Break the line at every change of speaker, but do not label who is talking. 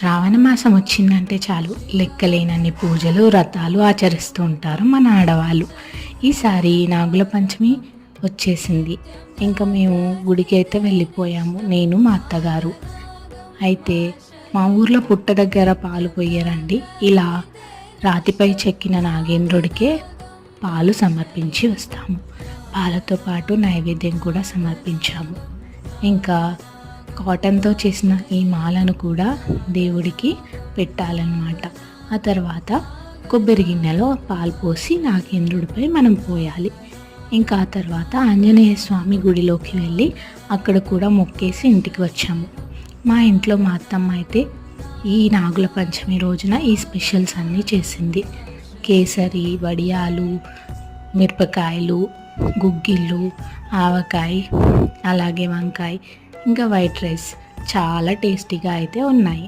శ్రావణ మాసం వచ్చిందంటే చాలు. లెక్కలేనన్ని పూజలు వ్రతాలు ఆచరిస్తూ ఉంటారు మన ఆడవాళ్ళు. ఈసారి నాగుల పంచమి వచ్చేసింది. ఇంకా మేము గుడికి అయితే వెళ్ళిపోయాము నేను మా అత్తగారు. అయితే మా ఊర్లో పుట్ట దగ్గర పాలు పోయారండి. ఇలా రాతిపై చెక్కిన నాగేంద్రుడికే పాలు సమర్పించి వస్తాము. పాలతో పాటు నైవేద్యం కూడా సమర్పించాము. ఇంకా కాటన్తో చేసిన ఈ మాలను కూడా దేవుడికి పెట్టాలన్నమాట. ఆ తర్వాత కొబ్బరి గిన్నెలో పాలు పోసి నాగేంద్రుడిపై మనం పోయాలి. ఇంకా ఆ తర్వాత ఆంజనేయ స్వామి గుడిలోకి వెళ్ళి అక్కడ కూడా మొక్కేసి ఇంటికి వచ్చాము. మా ఇంట్లో మా అత్తమ్మ అయితే ఈ నాగుల పంచమి రోజున ఈ స్పెషల్స్ అన్నీ చేసింది. కేసరి వడియాలు మిరపకాయలు గుగ్గిళ్ళు ఆవకాయ అలాగే వంకాయ ఇంకా వైట్ రైస్ చాలా టేస్టీగా అయితే ఉన్నాయి.